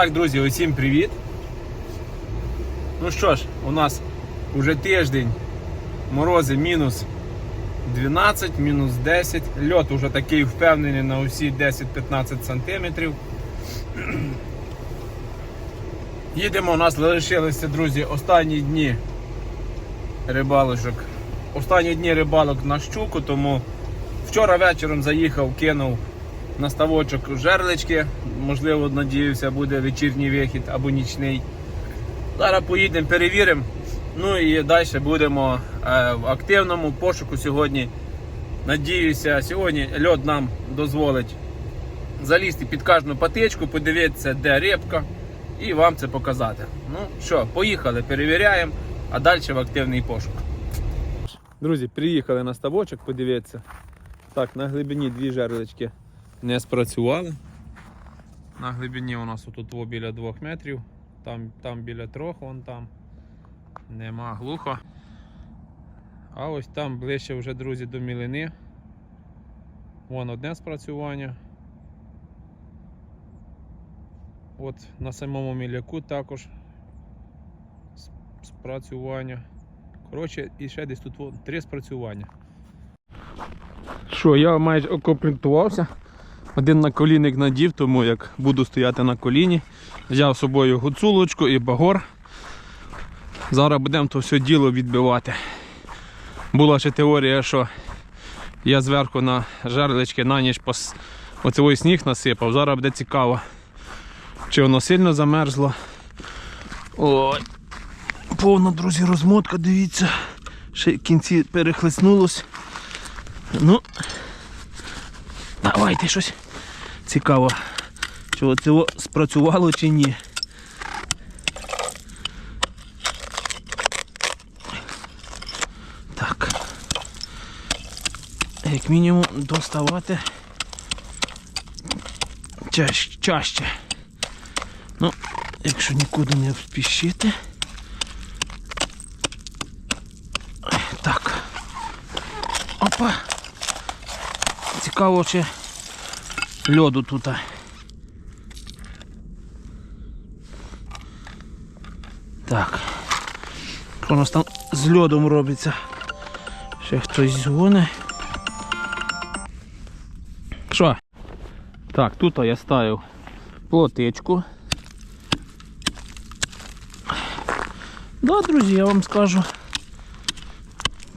Так, друзі, усім привіт. Ну що ж, у нас вже тиждень, морози мінус 12, мінус 10. Льот уже такий впевнений на усі 10-15 сантиметрів. Їдемо, у нас залишилися, друзі, останні дні рибалочок. Останні дні рибалок на щуку, тому вчора вечором заїхав, кинув на ставочок жерлички. Можливо, надіюся, буде вечірній вихід або нічний. Зараз поїдемо, перевіримо. Ну і далі будемо е, в активному пошуку сьогодні. Надіюся, сьогодні льод нам дозволить залізти під кожну патичку, подивитися, де рибка, і вам це показати. Ну що, поїхали, перевіряємо, а далі в активний пошук. Друзі, приїхали на ставочок, подивитися. Так, на глибині дві жерлички не спрацювали. На глибині у нас тут біля 2 метрів, там, там біля 3, вон там. Нема глухо. А ось там ближче вже, друзі, до мілини. Вон одне спрацювання. От на самому міляку також спрацювання. Коротше, і ще десь тут три спрацювання. Що, я майже окомплектувався. Один наколінник надів, тому як буду стояти на коліні. Взяв з собою гуцулочку і багор. Зараз будемо то все діло відбивати. Була ще теорія, що я зверху на жерлички на ніч пос... оцевий сніг насипав. Зараз буде цікаво, чи воно сильно замерзло. Ой, повна, друзі, розмотка, дивіться. Ще в кінці перехлеснулось. Ну, давайте щось цікаво. Чи це спрацювало чи ні. Так. Як мінімум доставати чаще. чаще. Ну, якщо нікуди не впіщити. Так. Опа. Цікаво, чи льоду тут. Так. У нас там з льодом робиться? Ще хтось дзвоне. Що? Так, тут я ставив плотичку. Да, друзі, я вам скажу.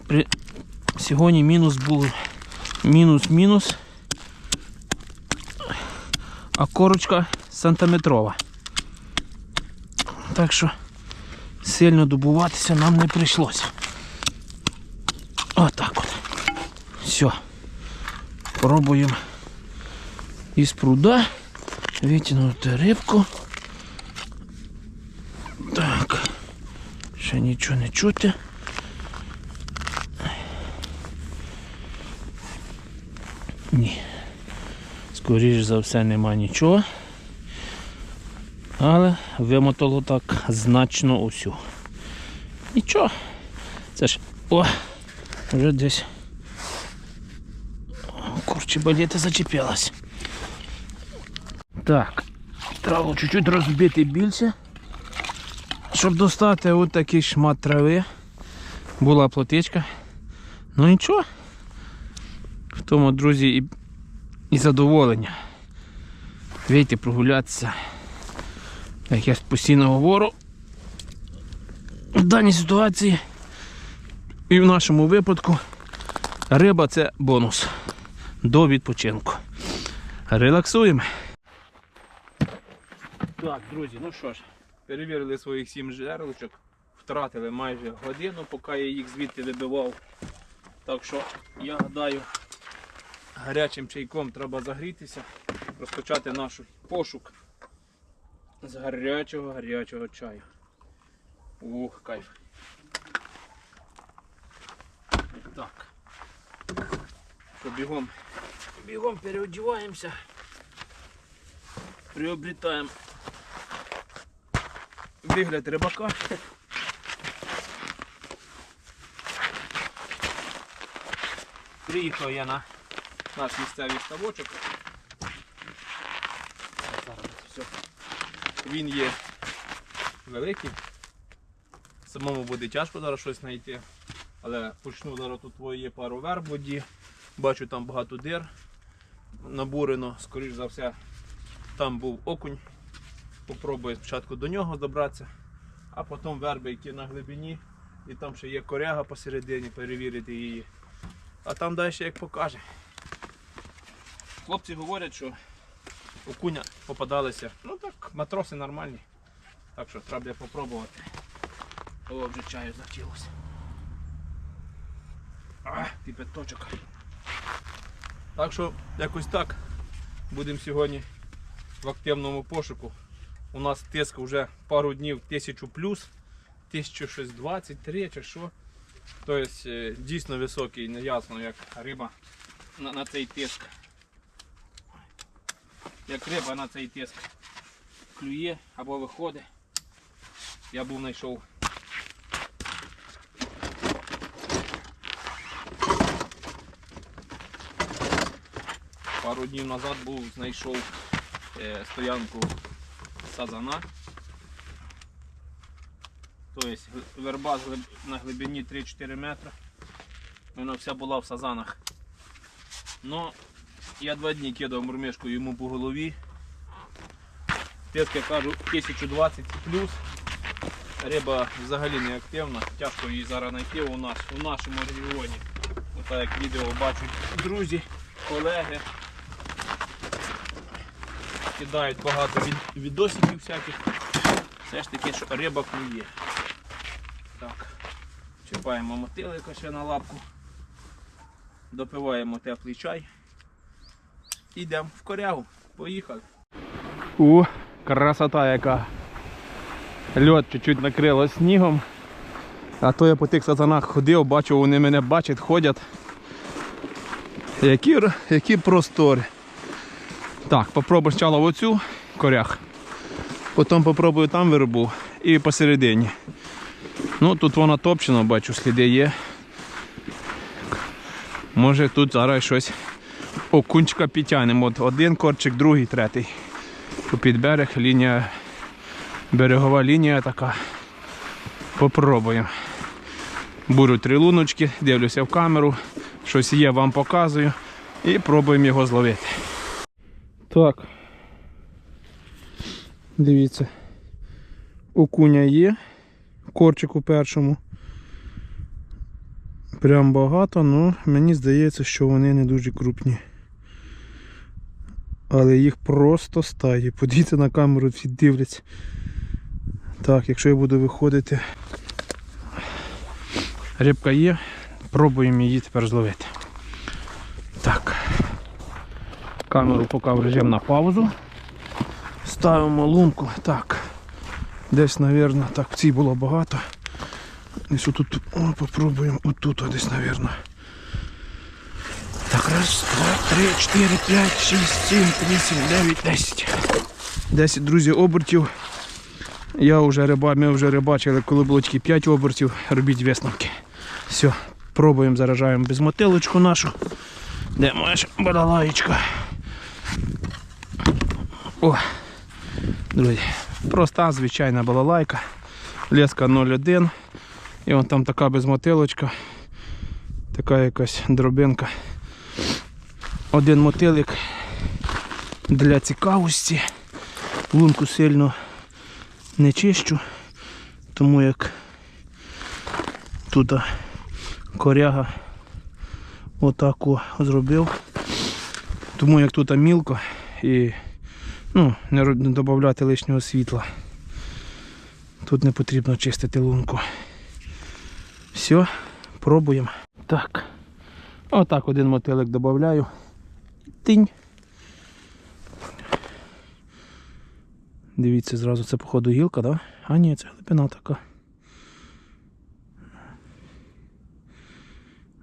При... Сьогодні мінус був мінус-мінус. А корочка сантиметрова. Так що сильно добуватися нам не прийшлося. Отак от. Все. Пробуємо із пруда витягнути рибку. Так. Ще нічого не чути. Ні. Скоріше за все нема нічого. Але вимотало так значно усю. Нічого. Це ж о, вже десь курчі балети зачепилась. Так, треба чуть-чуть розбити більше, щоб достати от такий шмат трави. Була плотичка. Ну нічого. В тому, друзі, і, і задоволення. Вийти прогулятися. Як я постійно говорю, в даній ситуації і в нашому випадку риба це бонус до відпочинку. Релаксуємо. Так, друзі, ну що ж, перевірили своїх сім жерлочок, втратили майже годину, поки я їх звідти вибивав. Так що я гадаю, гарячим чайком треба загрітися, розпочати наш пошук з гарячого гарячого чаю. Ух, кайф. Так. Що, бігом, бігом переодіваємося. Приобретаємо вигляд рибака. Приїхав я на наш місцевий ставочок. Все він є великий. Самому буде тяжко зараз щось знайти. Але почну зараз тут твоє є пару верб воді. Бачу там багато дир набурено, скоріш за все, там був окунь. Попробую спочатку до нього добратися, а потім верби, які на глибині, і там ще є коряга посередині, перевірити її. А там далі як покаже. Хлопці говорять, що окуня попадалися. Ну так, матроси нормальні. Так що треба буде попробувати. О, вже чаю захотілося. А, кипяточок. Так що якось так. Будемо сьогодні в активному пошуку. У нас тиск вже пару днів 1000 плюс, 1623 чи що. Тобто е, дійсно високий, не ясно як риба на, на цей тиск. Як риба на цей тиск клює або виходить. Я був знайшов пару днів назад був знайшов е, стоянку сазана. Тобто верба на глибині 3-4 метри. Вона вся була в сазанах. Ну, я два дні кидав мурмишку йому по голові. Тиск, я кажу, 1020 плюс. Риба взагалі не активна, тяжко її зараз знайти у нас, у нашому регіоні. Ось як відео бачать друзі, колеги. Кидають багато від, відосиків всяких. Все ж таки, що риба клює. Так. Чіпаємо мотилика ще на лапку. Допиваємо теплий чай. Йдемо в корягу. Поїхали. У, красота яка. Льот чуть-чуть накрило снігом. А то я по тих сазанах ходив, бачу, вони мене бачать, ходять. Які, які простори. Так, попробую спочатку оцю корях. Потім попробую там виробу і посередині. Ну тут вона топчена, бачу, сліди є. Може тут зараз щось окунчика підтягнемо. От один корчик, другий, третій. Під берег лінія, берегова лінія така. Попробуємо. Бурю три луночки, дивлюся в камеру, щось є, вам показую і пробуємо його зловити. Так. Дивіться. Окуня є. Корчик у першому. Прям багато, але мені здається, що вони не дуже крупні. Але їх просто стає. Подивіться на камеру, всі дивляться. Так, якщо я буду виходити. Рибка є, пробуємо її тепер зловити. Так. Камеру поки в на паузу. Ставимо лунку. Так. Десь, мабуть, так, в цій було багато. Десь отут, о, попробуємо отут, десь, мабуть. Так, раз, два, три, чотири, п'ять, шість, сім, вісім, дев'ять, десять. Десять, друзі, обертів. Я вже риба, ми вже рибачили, коли було тільки 5 обертів, робіть висновки. Все, пробуємо, заражаємо безмотилочку нашу. Де маєш балалаєчка? О, друзі, проста звичайна балалайка. Леска 0,1. І вон там така безмотилочка. Така якась дробинка. Один мотилик для цікавості. Лунку сильно не чищу, тому як тут коряга отаку зробив. Тому як тут мілко і ну, не додати лишнього світла. Тут не потрібно чистити лунку. Все, пробуємо. Так. Отак один мотилик додаю. Тинь. Дивіться, зразу це походу гілка, да? А ні, це глибина така.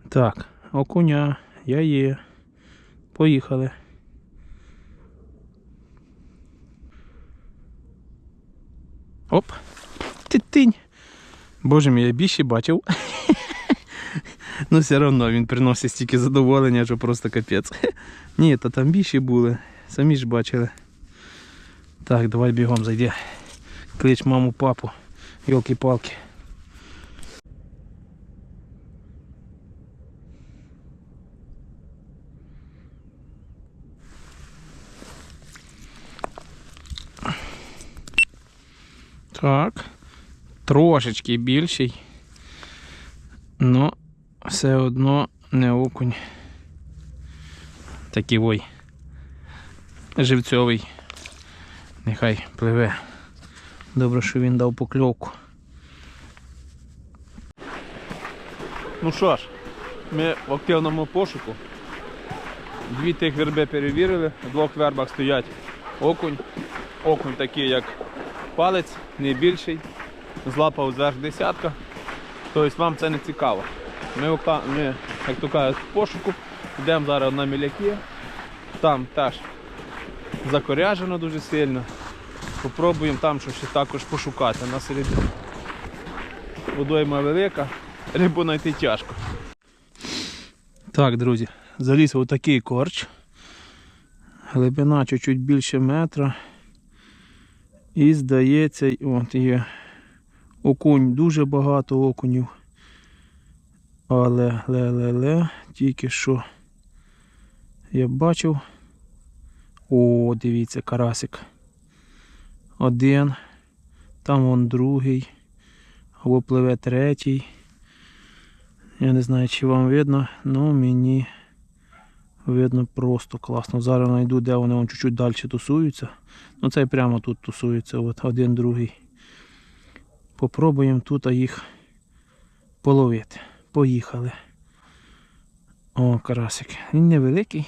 Так, окуня, я є. Поїхали. Оп. Ти-тинь. Боже мій, я більше бачив. Ну, все одно він приносить стільки задоволення, що просто капець. Ні, то там більші були. Самі ж бачили. Так, давай бігом зайди. Клич маму, папу. Йолки-палки. Так. Трошечки більший. Но все одно не окунь. Такий ой. Живцьовий. Нехай пливе. Добре, що він дав покльовку. Ну що ж, ми в активному пошуку. Дві тих верби перевірили, в двох вербах стоять окунь. Окунь такий, як палець, не більший. Злапав зверх десятка. Тобто вам це не цікаво. Ми, ми як то кажуть, в пошуку. Йдемо зараз на міляки. Там теж закоряжено дуже сильно. Попробуємо там щось також пошукати на середині. Водойма велика, рибу знайти тяжко. Так, друзі, заліз в такий корч. Глибина чуть-чуть більше метра. І здається, от є окунь, дуже багато окунів. Але ле-ле-ле, тільки що я бачив. О, дивіться, карасик. Один. Там вон другий. Або пливе третій. Я не знаю, чи вам видно, але мені видно просто класно. Зараз знайду, де вони вон чуть-чуть далі тусуються. Ну цей прямо тут тусується, от один другий. Попробуємо тут їх половити. Поїхали. О, карасик. Він невеликий.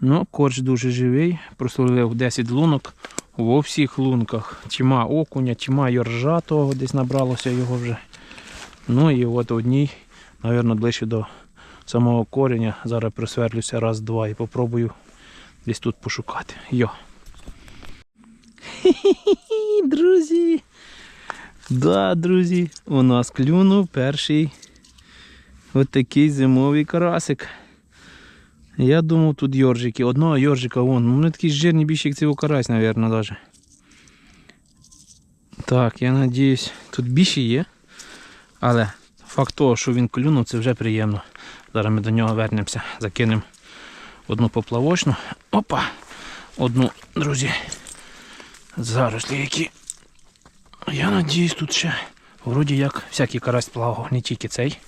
Ну, корч дуже живий, просолив 10 лунок во всіх лунках. Тьма окуня, тьма йоржа того, десь набралося його вже. Ну і от одній, мабуть, ближче до самого кореня. Зараз присверлюся раз-два і попробую десь тут пошукати. Йо. Друзі. Да, друзі, у нас клюнув перший от такий зимовий карасик. Я думав тут йоржики. Одного йоржика вон. Ну, вони такі жирні більше, як цього карась, мабуть, навіть. Так, я надіюсь, тут більше є. Але факт того, що він клюнув, це вже приємно. Зараз ми до нього вернемося, закинемо одну поплавочну. Опа! Одну, друзі. Зарослі які. Я надіюсь, тут ще вроді як всякий карась плавав, не тільки цей.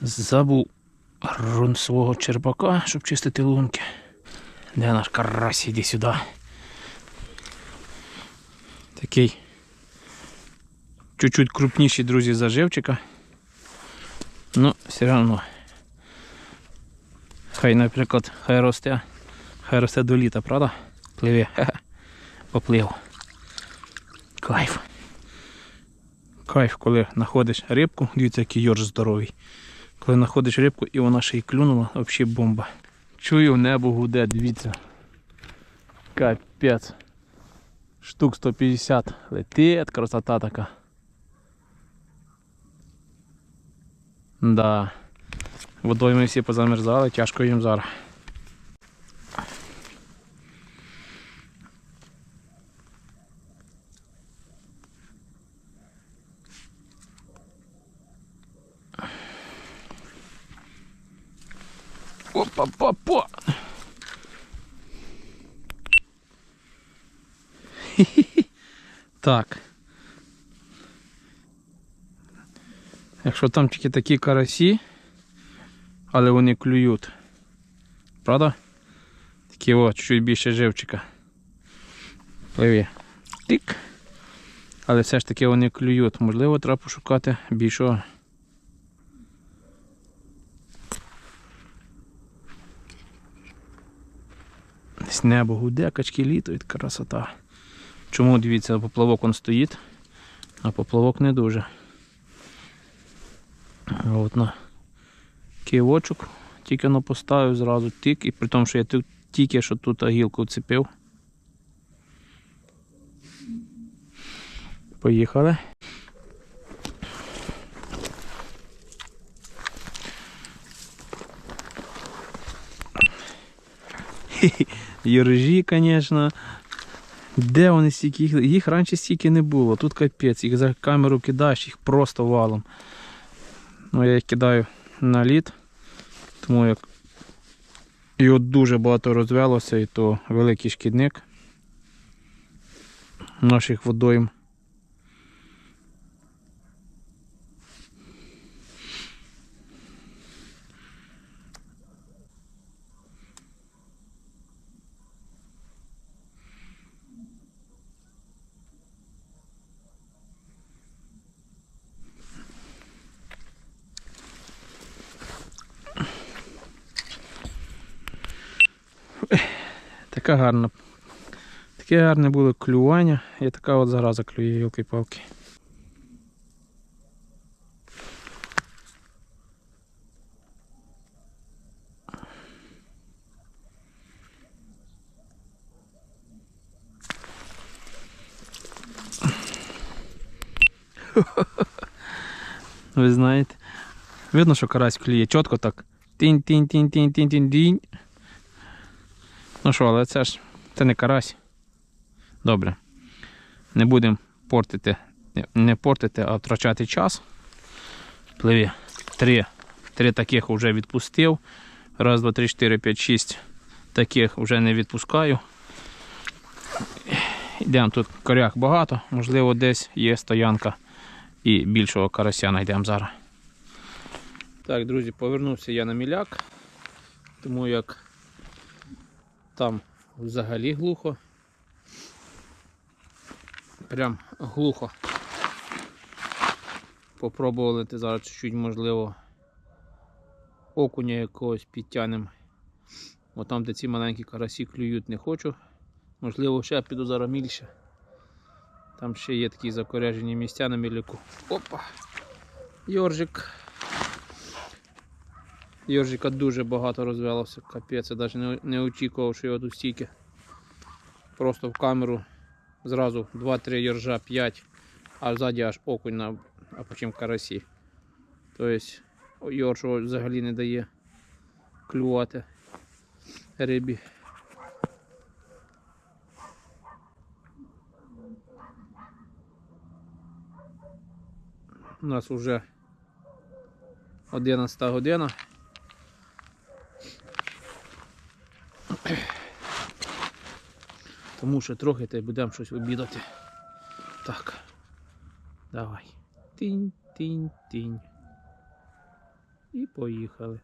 Забув рун свого черпака, щоб чистити лунки. Де наш карась? Іди сюди. Такий чуть-чуть крупніший, друзі, за живчика. Ну, все одно. Хай, наприклад, хай росте. Хай росте до літа, правда? Пливе. Поплив. Кайф. Кайф, коли знаходиш рибку, дивіться, який йорж здоровий. Коли знаходиш рибку і вона ще й клюнула, взагалі бомба. Чую, небо гуде, дивіться. Капець. Штук 150 летить, красота така. Да. Водойми всі позамерзали, тяжко їм зараз. Опа-па-па! Так. Якщо там тільки такі карасі, але вони клюють. Правда? Такі о, чуть більше живчика. Пливі. Тик. Але все ж таки вони клюють. Можливо, треба пошукати більшого. Десь небо гуде, качки літають, красота. Чому дивіться, поплавок он стоїть, а поплавок не дуже. От на кивочок тільки но поставив зразу тик, і при тому, що я тільки що тут гілку вцепив. Поїхали. Єржі, звісно. Де вони стільки? Їх, раніше стільки не було. Тут капець, їх за камеру кидаєш, їх просто валом. Ну, я їх кидаю на лід, тому як його дуже багато розвелося, і то великий шкідник наших водойм. Така гарна. Таке гарне було клювання і така от зараза клює, йолки-палки. Ви знаєте. Видно, що карась клює чітко так. Тінь-тінь-тінь-тінь-тінь-тінь. Ну що, але це ж це не карась. Добре. Не будемо портити, не- портити, а втрачати час. Пливі. Три. Три таких вже відпустив. Раз, два, три, чотири, п'ять, шість. Таких вже не відпускаю. Йдемо тут коряк багато, можливо, десь є стоянка і більшого карася знайдемо зараз. Так, друзі, повернувся я на міляк, тому як там взагалі глухо. Прям глухо. Попробували зараз чуть-чуть, можливо, окуня якогось підтягнемо. Бо там, де ці маленькі карасі клюють, не хочу. Можливо, ще піду зараз мільше. Там ще є такі закоряжені місця на міляку. Опа! Йоржик. Йоржика дуже багато розвелося, капець, я навіть не, очікував, що його тут стільки. Просто в камеру зразу 2-3 йоржа, 5, а ззаді аж окунь на, а потім карасі. Тобто йорш взагалі не дає клювати рибі. У нас вже 11 година. Тому що трохи та й будемо щось обідати. Так. Давай. Тінь, тінь, тінь. І поїхали.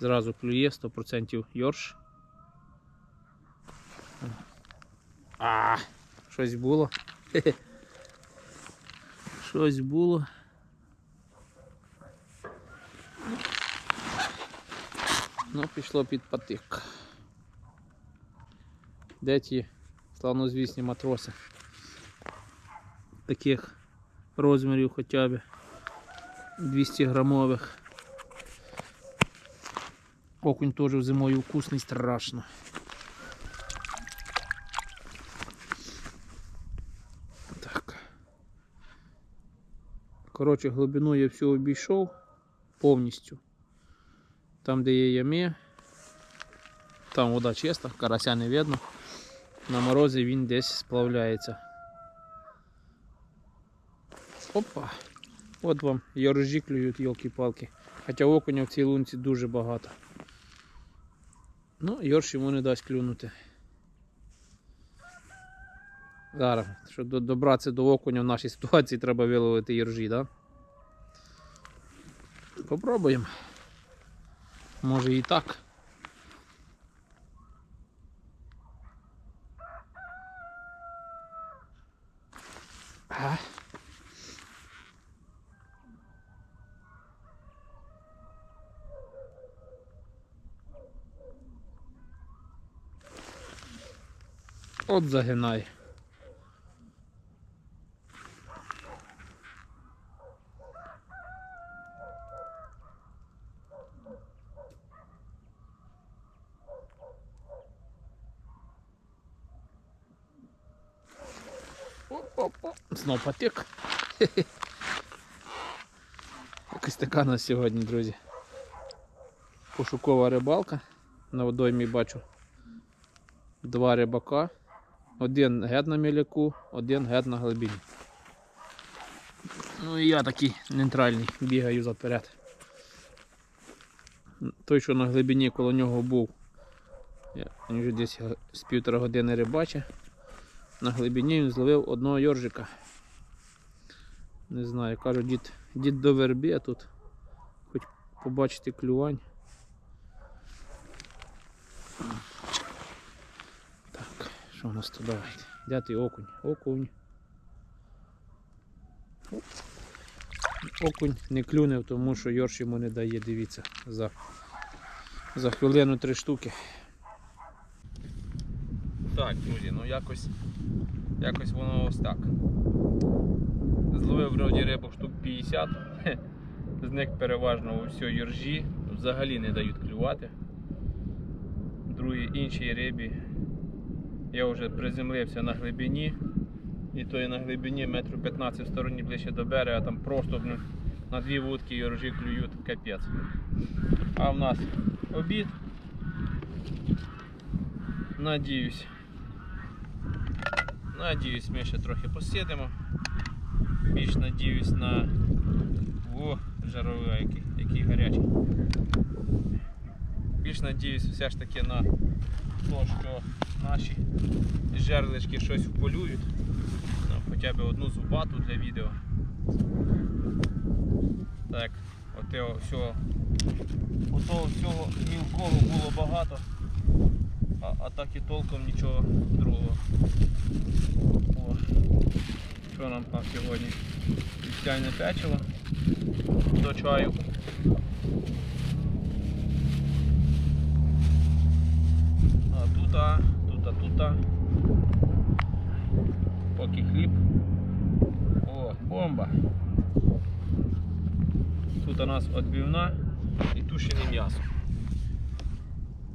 Зразу клює 100% йорш. А, щось було. Хе-хе. Щось було. Ну, пішло під патик. Де ті славнозвісні матроси? Таких розмірів хоча б 200 грамових. Окунь теж зимою вкусний страшно. Так. Коротше, глибину я всю обійшов повністю. Там, де є ями, там вода чиста, карася не видно. На морозі він десь сплавляється. Опа! От вам яржі клюють, йолки-палки. Хоча окуня в цій лунці дуже багато. Ну, Йорш йому не дасть клюнути. Зараз, щоб добратися до окуня в нашій ситуації, треба виловити іржі, так? Да? Попробуємо. Може і так. А? От загинай. Знов потік. Якось така у нас сьогодні, друзі. Пошукова рибалка. на водоймі бачу два рибака. Один гет на міляку, один гет на глибині. Ну і я такий нейтральний, бігаю заперед. Той, що на глибині коло нього був, він вже десь з півтора години рибачить. На глибині він зловив одного йоржика. Не знаю, кажу, дід, дід до верби, а тут хоч побачити клювань. Так, що у нас тут давайте? Де ти окунь? Окунь. Окунь не клюнув, тому що Йорш йому не дає, дивіться, за, за хвилину три штуки. Так, друзі, ну якось, якось воно ось так. Зловив вроді рибок штук 50, з них переважно усі юржі, взагалі не дають клювати. Другі іншій рибі я вже приземлився на глибині. І то і на глибині метрів 15 в стороні ближче до берега, там просто на дві вудки юржі клюють капець. А в нас обід. Надіюсь. Надіюсь, ми ще трохи посидимо. Більш надіюсь на О, жаровий який, який гарячий. Більш надіюсь все ж таки на те, що наші жерлички щось вполюють. Ну, хоча б одну зубату для відео. Так, оте всього, отого всього мілкого було багато, а, а так і толком нічого другого. О, що нам там сьогодні? Вівсяне печиво до чаю. А тут, а, тут, а, тут. а. Поки хліб. О, бомба. Тут у нас відбивна і тушене м'ясо.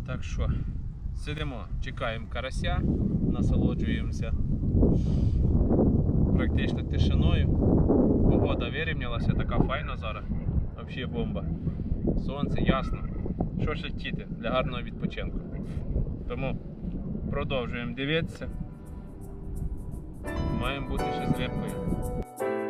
Так що, сидимо, чекаємо карася, насолоджуємося практично тишиною. Погода вирівнялася, така файна зараз. Взагалі бомба. Сонце ясно. Що ще хотіти для гарного відпочинку. Тому продовжуємо дивитися. Маємо бути ще з рибкою.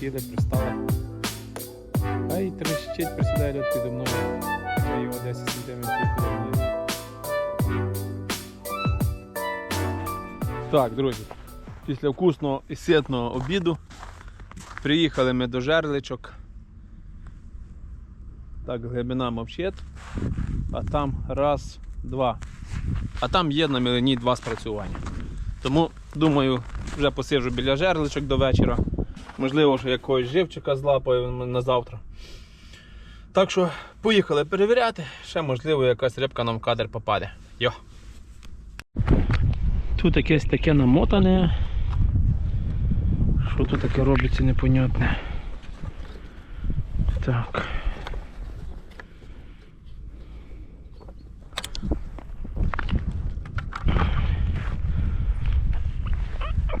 Сіли, пристали. А й трещить, присідає лед підо мною. Хоча його 10 см підо. Так, друзі, після вкусного і ситного обіду приїхали ми до жерличок. Так, глибина мовчет. А там раз, два. А там є на мілені два спрацювання. Тому, думаю, вже посиджу біля жерличок до вечора. Можливо, що якогось живчика злапає на завтра. Так що поїхали перевіряти, ще можливо якась рибка нам в кадр попаде. Йо. Тут якесь таке намотане. Що тут таке робиться непонятне. Так.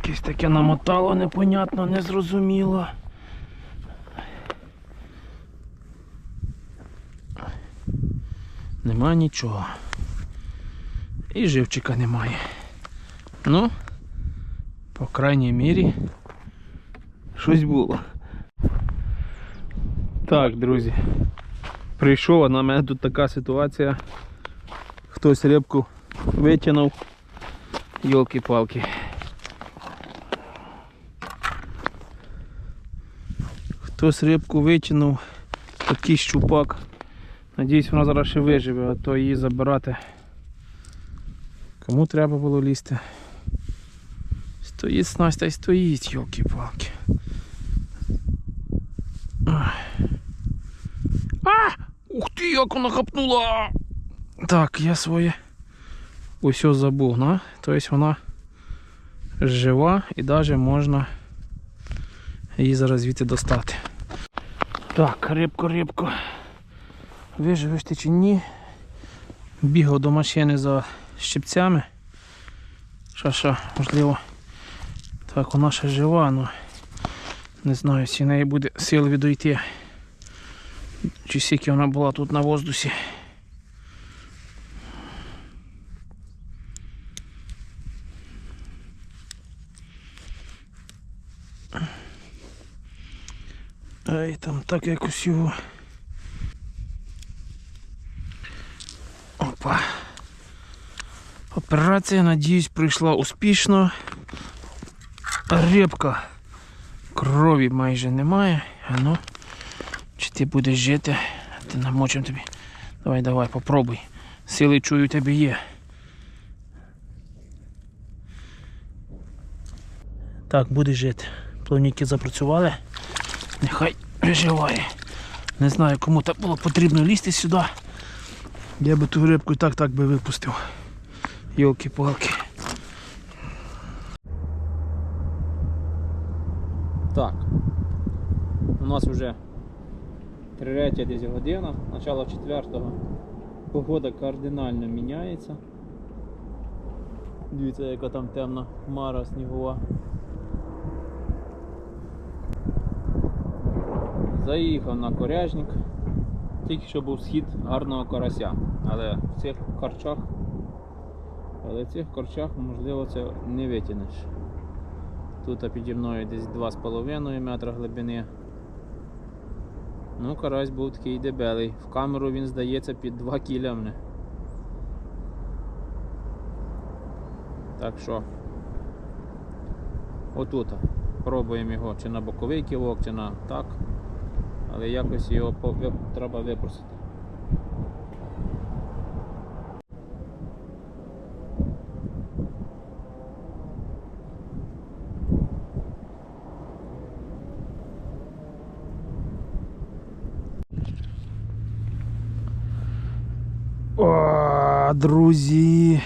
Якесь таке намотало непонятно, незрозуміло. Нема нічого. І живчика немає. Ну, по крайній мірі, щось було. Так, друзі. Прийшов, на мене тут така ситуація. Хтось рибку витягнув. Йолки-палки. Хтось рибку витягнув, такий щупак. Надіюсь, вона зараз ще виживе, а то її забирати. Кому треба було лізти Стоїть снасть та й стоїть, йолки-палки. А! Ух ти, як вона хапнула! Так, я своє усе забув, на? Тобто вона жива і навіть можна її зараз звідти достати. Так, рибко, рибку. Виживеш ти чи ні? Бігав до машини за щипцями. Що, що, можливо. Так, вона ще жива, але не знаю, чи в неї буде сил відійти. Чи скільки вона була тут на воздусі. Ай, там так якось його. Опа. Операція, надіюсь, пройшла успішно. Рибка. Крові майже немає. А ну, чи ти будеш жити? Ти намочим тобі. Давай, давай, попробуй. Сили чую тебе є. Так, буде жити. Плавніки запрацювали. Нехай виживає. Не знаю, кому так було потрібно лізти сюди. Я би ту рибку і так так би випустив. Йолки-палки. Так. У нас вже третя десь година, начало четвертого. Погода кардинально міняється. Дивіться, яка там темна хмара снігова. Заїхав на коряжник. Тільки що був схід гарного карася. Але в цих корчах, але в цих корчах можливо це не витягнеш. Тут піді мною десь 2,5 метра глибини. Ну, карась був такий дебелий. В камеру він здається під 2 кіля мене. Так що отут пробуємо його чи на боковий кілок, чи на так. Але якось його треба випросити. О, друзі.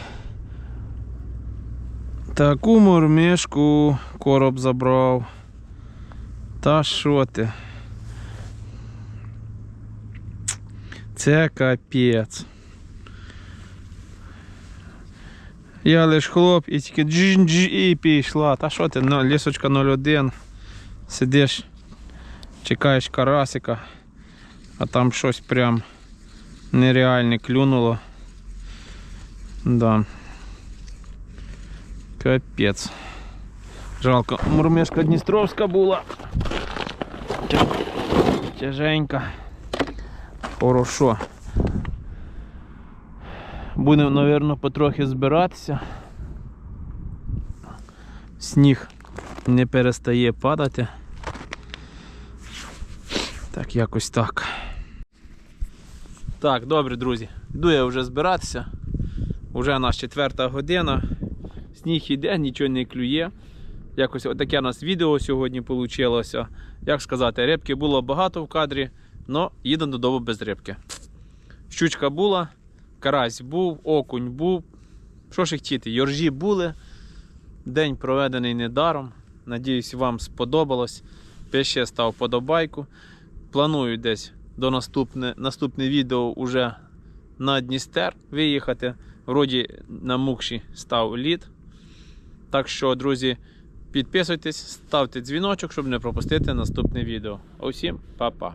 Таку мурмішку короб забрав. Та що ти? Це капець. Я лиш хлоп і тільки джин і пішла. Та що ти, ну, лісочка 01. Сидиш, чекаєш карасика, а там щось прям нереальне клюнуло. Да. Капець. Жалко, мурмешка Дністровська була. Тя- Тяженька. Хорошо. Будемо, мабуть, потрохи збиратися. Сніг не перестає падати. Так, якось так. Так, добре, друзі. Йду я вже збиратися. Уже у нас четверта година. Сніг іде, нічого не клює. Якось отаке у нас відео сьогодні вийшло. Як сказати, рибки було багато в кадрі, але їдемо додому без рибки. Щучка була, карась був, окунь був. Що ж хотіти, йоржі були. День проведений недаром. Надіюсь, вам сподобалось. Пише став подобайку. Планую десь до наступне, наступне відео уже на Дністер виїхати. Вроді на Мукші став лід. Так що, друзі, підписуйтесь, ставте дзвіночок, щоб не пропустити наступне відео. Усім па-па!